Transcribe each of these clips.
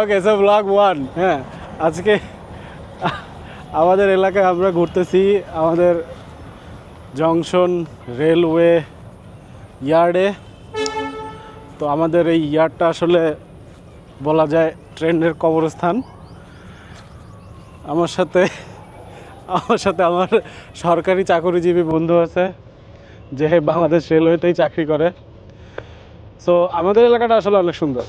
Okay so blog one হ্যাঁ। আজকে আমাদের এলাকায় আমরা ঘুরতেছি আমাদের জংশন রেলওয়ে ইয়ার্ডে। তো আমাদের এই ইয়ার্ডটা আসলে বলা যায় ট্রেনের কবরস্থান। আমার সাথে আমার সাথে আমার সরকারি চাকরিজীবী বন্ধু আছে, যে বাংলাদেশ রেলওয়েতেই চাকরি করে। সো আমাদের এলাকাটা আসলে অনেক সুন্দর।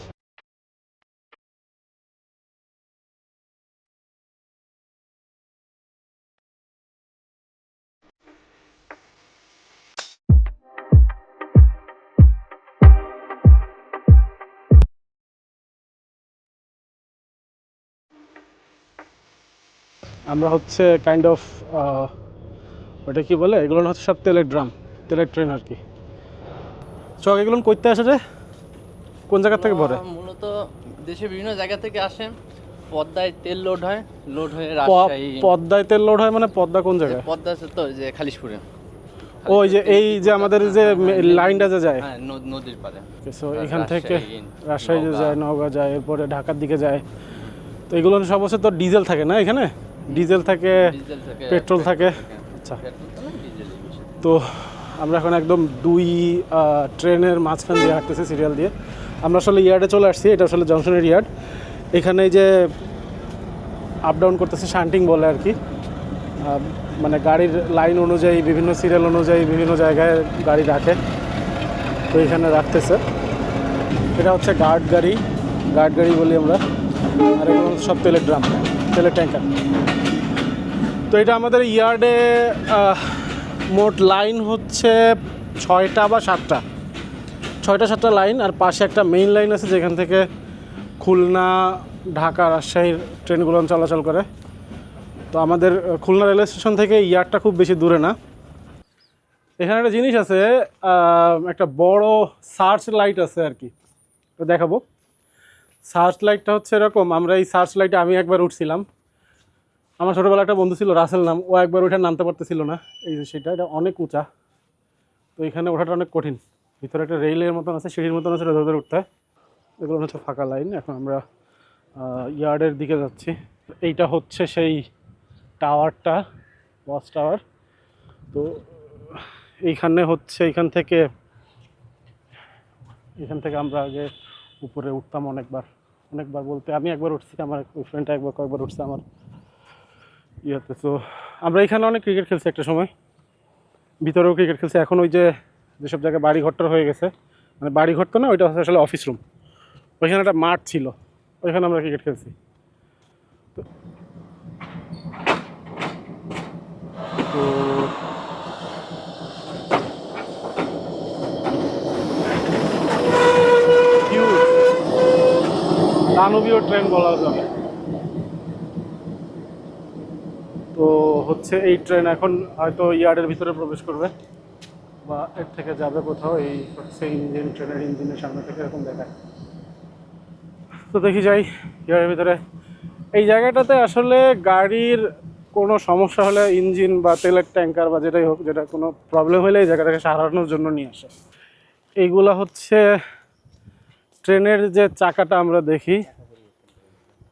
আমরা হচ্ছে কাইন্ড অফ ওটা কি বলে? এগুলো হচ্ছে সব তেলের ড্রাম তেলের ট্রেন আর কি। চক এগুলো করতে আসে রে কোন জায়গা থেকে ভরে? মূলত দেশে বিভিন্ন জায়গা থেকে আসে। পদ্মায় তেল লোড হয় লোড হয়ে রাজশাহী পদ্মায় তেল লোড হয় মানে পদ্মা কোন জায়গায়? পদ্মা আছে তো যে খালিশপুরে। ওই যে এই যে আমাদের যে লাইনটা যে যায়। হ্যাঁ নদ- নদীর পারে সো এখান থেকে রাজশাহী, রাজশাহী যে যায় নওগাঁ যায় এরপরে ঢাকার দিকে যায়। তো এগুলো সব হচ্ছে তো ডিজেল থাকে না এখানে? ডিজেল থাকে পেট্রোল থাকে। আচ্ছা। তো আমরা এখন একদম দুই ট্রেনের মাঝখান দিয়ে হাঁটতেছি সিরিয়াল দিয়ে। আমরা আসলে ইয়ার্ডে চলে আসছি এটা আসলে জংশনের ইয়ার্ড। এখানে এই যে আপ ডাউন করতেছে শান্টিং বলে আর কি। মানে গাড়ির লাইন অনুযায়ী বিভিন্ন সিরিয়াল অনুযায়ী বিভিন্ন জায়গায় গাড়ি রাখে। তো এখানে রাখতেছে। এটা হচ্ছে গার্ড গাড়ি। গার্ড গাড়ি বলি আমরা। আর এগুলো সব তেলের ড্রাম তেলের ট্যাঙ্কার তো এটা আমাদের ইয়ার্ডে মোট লাইন হচ্ছে ছয়টা বা সাতটা। ছয়টা, সাতটা লাইন আর পাশে একটা মেইন লাইন আছে যেখান থেকে খুলনা, ঢাকা, রাজশাহীর ট্রেনগুলো চলাচল করে। তো আমাদের খুলনা রেলওয়ে স্টেশন থেকে ইয়ার্ডটা খুব বেশি দূরে না। এখানে একটা জিনিস আছে একটা বড় সার্চ লাইট আছে আর কি। তো দেখাবো। সার্চ লাইটটা হচ্ছে এরকম, আমরা এই সার্চ লাইটে আমি একবার উঠছিলাম। আমার ছোটোবেলা একটা বন্ধু ছিল, রাসেল নাম, ও একবার ওইটা নামতে পারতেছিল না। এই যে সেটা, এটা অনেক উঁচা। তো এখানে ওঠাটা অনেক কঠিন। ভিতরে একটা রেলের মতন আছে, সিঁড়ির মতন আছে ধরে ধরে উঠতে। হয় এগুলো হচ্ছে ফাঁকা লাইন। এখন আমরা ইয়ার্ডের দিকে যাচ্ছি। এইটা হচ্ছে সেই টাওয়ারটা, ওয়াচ টাওয়ার। তো এইখানে হচ্ছে, এইখান থেকে, এখান থেকে আমরা আগে উপরে উঠতাম অনেকবার অনেকবার বলতে, আমি একবার উঠছি, আমার ওই ফ্রেন্ডটা একবার কয়েকবার উঠছে আমার ইয়েতে। তো আমরা এখানে অনেক ক্রিকেট খেলছি একটা সময়, ভিতরেও ক্রিকেট খেলছি। এখন ওই যে যেসব জায়গায় বাড়ি ঘরটা হয়ে গেছে মানে বাড়ি ঘর তো না, ওইটা হচ্ছে আসলে অফিস রুম ওইখানে একটা মাঠ ছিল, ওইখানে আমরা ক্রিকেট খেলছি। তো তো huge দানবীয় ট্রেন বলা যাবে। তো হচ্ছে এই ট্রেন এখন হয়তো ইয়ার্ডের ভিতরে প্রবেশ করবে বা এর থেকে যাবে কোথাও এই হচ্ছে ইঞ্জিন ট্রেনের ইঞ্জিনের সামনে থেকে এরকম দেখায়। তো দেখি যাই ইয়ার্ডের ভিতরে। এই জায়গাটাতে আসলে গাড়ির কোনো সমস্যা হলে ইঞ্জিন বা তেলের ট্যাঙ্কার বা যেটাই হোক, যেটা কোনো প্রবলেম হলে এই জায়গাটাকে সারানোর জন্য নিয়ে আসে। এইগুলা হচ্ছে ট্রেনের যে চাকাটা আমরা দেখি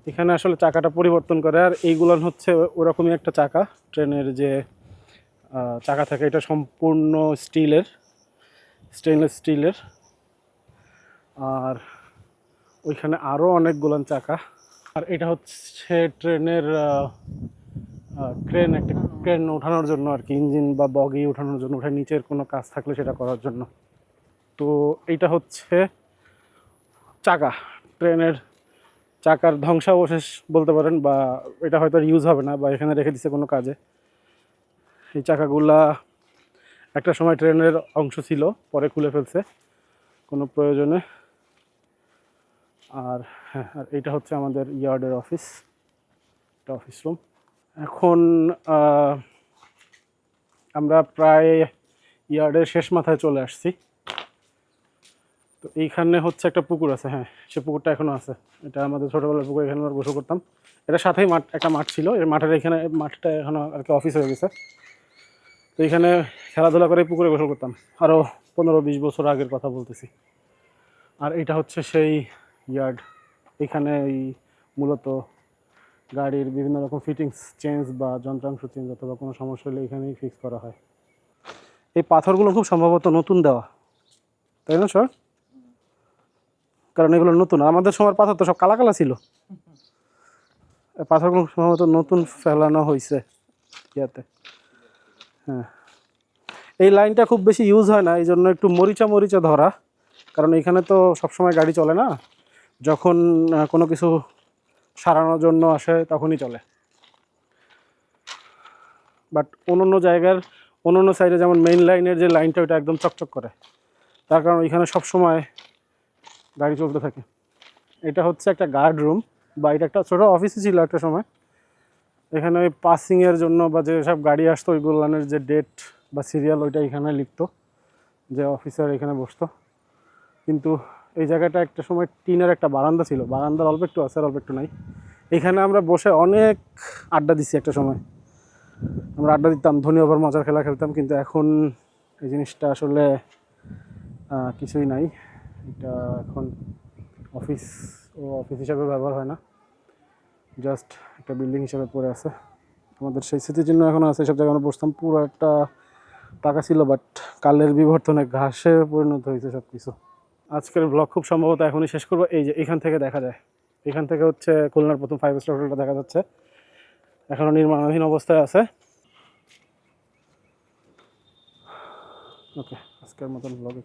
এখানে আসলে চাকাটা পরিবর্তন করে, আর এইগুলো হচ্ছে ওরকমই একটা চাকা। ট্রেনের যে চাকা থাকে, এটা সম্পূর্ণ স্টিলের স্টেনলেস স্টিলের। আর ওইখানে আরও অনেকগুলো চাকা। আর এটা হচ্ছে ট্রেনের ক্রেন একটা ক্রেন ওঠানোর জন্য আর কি ইঞ্জিন বা বগি ওঠানোর জন্য ওঠে নিচের কোনো কাজ থাকলে সেটা করার জন্য। তো এইটা হচ্ছে চাকা ট্রেনের চাকার ধ্বংসাবশেষ বলতে পারেন বা এটা হয়তো ইউজ হবে না বা এখানে রেখে দিছে কোনো কাজে। এই চাকাগুলা একটা সময় ট্রেনের অংশ ছিল, পরে খুলে ফেলছে, কোনো প্রয়োজনে। আর হ্যাঁ আর এইটা হচ্ছে আমাদের ইয়ার্ডের অফিস এটা অফিস রুম এখন আমরা প্রায় ইয়ার্ডের শেষ মাথায় চলে আসছি। তো এইখানে হচ্ছে একটা পুকুর আছে হ্যাঁ সে পুকুরটা এখনও আছে। এটা আমাদের ছোটোবেলার পুকুর, এখানে আমরা গোসল করতাম। এটা সাথেই মাঠ, একটা মাঠ ছিল। এর মাঠের এখানে মাঠটা এখনও আর কি অফিস হয়ে গেছে। তো এখানে খেলাধুলা করে পুকুরে গোসল করতাম। আরও পনেরো বিশ বছর আগের কথা বলতেছি। আর এটা হচ্ছে সেই ইয়ার্ড এখানে এই মূলত গাড়ির বিভিন্ন রকম ফিটিংস চেঞ্জ বা যন্ত্রাংশ চেঞ্জ অথবা কোনো সমস্যা হলে এখানেই ফিক্স করা হয়। এই পাথরগুলো খুব সম্ভবত নতুন দেওয়া। তাই না স্যার কারণ এগুলো নতুন। আমাদের সময় পাথর তো সব কালা কালা ছিল। পাথরগুলো সম্ভবত নতুন ফেলানো হয়েছে ইয়াতে। হ্যাঁ। এই লাইনটা খুব বেশি ইউজ হয় না এই জন্য একটু মরিচা মরিচা ধরা। কারণ এখানে তো সবসময় গাড়ি চলে না। যখন কোনো কিছু সারানোর জন্য আসে তখনই চলে। বাট অন্য জায়গার অন্য সাইডে যেমন মেইন লাইনের যে লাইনটা ওটা একদম চকচক করে। তার কারণ এখানে সবসময় গাড়ি চলতে থাকে। এটা হচ্ছে একটা গার্ড রুম বা এটা একটা ছোটো অফিসই ছিল একটা সময়। এখানে ওই পাসিংয়ের জন্য বা যেসব গাড়ি আসতো, ওই ওইগুলানের যে ডেট বা সিরিয়াল ওইটা এখানে লিখতো, যে অফিসার এখানে বসতো। কিন্তু এই জায়গাটা একটা সময় টিনের একটা বারান্দা ছিল। বারান্দার অল্প একটু আছে, আর অল্প একটু নাই। এখানে আমরা বসে অনেক আড্ডা দিছি একটা সময়। আমরা আড্ডা দিতাম, ধনী ওভার মজার খেলা খেলতাম, কিন্তু এখন এই জিনিসটা আসলে কিছুই নাই। এটা এখন অফিস, ও অফিস হিসাবে ব্যবহার হয় না। জাস্ট একটা বিল্ডিং হিসাবে পড়ে আছে। আমাদের সেই স্মৃতির জন্য এখন আছে সব জায়গায় আমরা বসতাম। পুরো একটা টাকা ছিল বাট কালের বিবর্তনে ঘাসে পরিণত হয়েছে সব কিছু আজকের ব্লগ খুব সম্ভবত এখনই শেষ করব। এই যে এখান থেকে দেখা যায়। এখান থেকে হচ্ছে খুলনার প্রথম ফাইভ স্টার হোটেলটা দেখা যাচ্ছে। এখনও নির্মাণাধীন অবস্থায় আছে। ওকে আজকের মতন ব্লগ